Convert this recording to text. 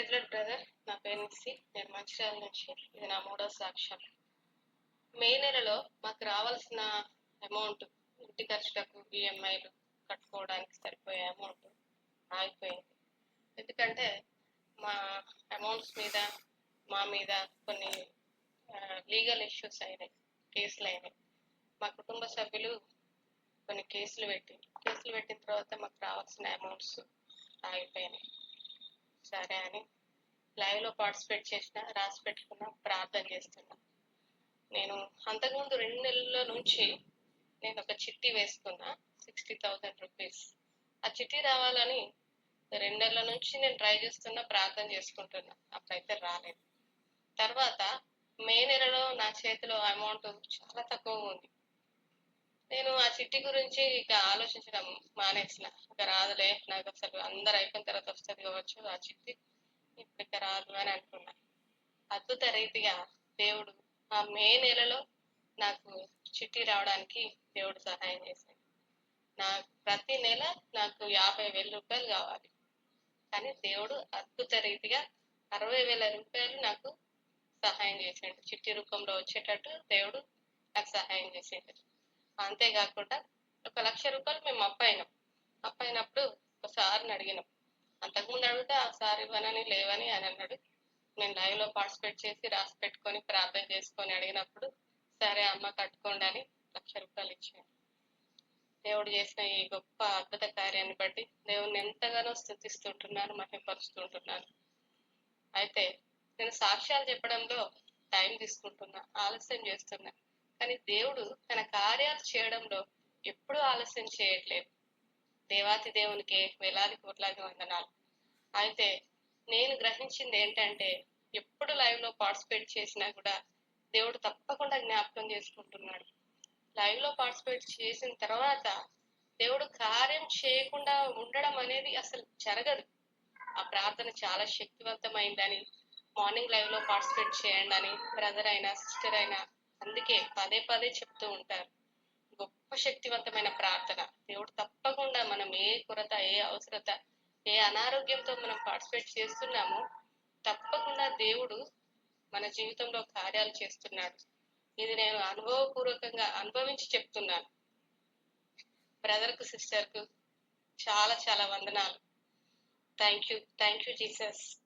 ప్రైజ్లెడ్ brother నా పేరు నిస్సి. నేను మంచిర్యాల నుంచి ఇది నా మూడో సాక్ష్యం. మే నెలలో మాకు రావాల్సిన అమౌంట్ ఇంటి ఖర్చులకు ఈఎంఐలు కట్టుకోవడానికి సరిపోయే అమౌంట్ ఆగిపోయింది. ఎందుకంటే మా అమౌంట్స్ మీద మా మీద కొన్ని లీగల్ ఇష్యూస్ అయినాయి. కేసులు అయినాయి. మా కుటుంబ సభ్యులు కొన్ని కేసులు పెట్టి కేసులు పెట్టిన తర్వాత మాకు రావాల్సిన అమౌంట్స్ ఆగిపోయినాయి. సరే అని లైవ్లో పార్టిసిపేట్ చేసిన రాసి పెట్టుకున్నా ప్రార్థన చేస్తున్నా. నేను అంతకుముందు రెండు నెలల నుంచి నేను ఒక చిట్టి వేసుకున్నా సిక్స్టీ థౌసండ్ రూపీస్ ఆ చిట్టి రావాలని రెండు నెలల నుంచి నేను ట్రై చేస్తున్నా ప్రార్థన చేసుకుంటున్నా. అప్పుడైతే రాలేదు. తర్వాత మే నెలలో నా చేతిలో అమౌంట్ చాలా తక్కువగా ఉంది. నేను ఆ చిట్టి గురించి ఇక ఆలోచించడం మానేసిన. ఇక రాదులే నాకు అసలు అందరు అయిపోయిన తర్వాత వస్తుంది కావచ్చు ఆ చిట్టి ఇప్పుడు ఇక రాదు అని అనుకున్నా. అద్భుత రీతిగా దేవుడు ఆ మే నెలలో నాకు చిట్టి రావడానికి దేవుడు సహాయం చేశాడు. నా ప్రతి నెల నాకు యాభై వేల రూపాయలు కావాలి. కానీ దేవుడు అద్భుత రీతిగా అరవై వేల రూపాయలు నాకు సహాయం చేసిండు చిట్టి రూపంలో వచ్చేటట్టు దేవుడు నాకు సహాయం చేసిండు అంతేకాకుండా ఒక లక్ష రూపాయలు మేము అప్పైనాం. అప్పైనప్పుడు ఒక సార్ని అడిగినాం. అంతకుముందు అడిగితే ఆ సార్ ఇవ్వనని లేవని అని అన్నాడు. నేను లైవ్లో పార్టిసిపేట్ చేసి రాసి పెట్టుకొని ప్రార్థన చేసుకొని అడిగినప్పుడు సరే అమ్మ కట్టుకోండి అని లక్ష రూపాయలు ఇచ్చాను దేవుడు చేసిన ఈ గొప్ప అద్భుత కార్యాన్ని బట్టి దేవుని ఎంతగానో స్థుతిస్తుంటున్నాను మహిమపరుస్తుంటున్నాను. అయితే నేను సాక్ష్యాలు చెప్పడంలో టైం తీసుకుంటున్నా ఆలస్యం చేస్తున్నా. కానీ దేవుడు తన కార్యాలు చేయడంలో ఎప్పుడూ ఆలస్యం చేయట్లేదు. దేవాతి దేవునికి వేలాది కోట్లాది వందనాలు. అయితే నేను గ్రహించింది ఏంటంటే ఎప్పుడు లైవ్లో పార్టిసిపేట్ చేసినా కూడా దేవుడు తప్పకుండా జ్ఞాపకం చేసుకుంటున్నాడు. లైవ్లో పార్టిసిపేట్ చేసిన తర్వాత దేవుడు కార్యం చేయకుండా ఉండడం అనేది అసలు జరగదు. ఆ ప్రార్థన చాలా శక్తివంతమైందని మార్నింగ్ లైవ్లో పార్టిసిపేట్ చేయండి అని బ్రదర్ అయినా సిస్టర్ అయినా అందుకే పదే పదే చెప్తూ ఉంటారు. గొప్ప శక్తివంతమైన ప్రార్థన. దేవుడు తప్పకుండా మనం ఏ కొరత ఏ అవసరత ఏ అనారోగ్యంతో మనం పార్టిసిపేట్ చేస్తున్నామో తప్పకుండా దేవుడు మన జీవితంలో కార్యాలు చేస్తున్నాడు. ఇది నేను అనుభవపూర్వకంగా అనుభవించి చెప్తున్నాను. బ్రదర్కు సిస్టర్కు చాలా చాలా వందనాలు. Thank you thank you Jesus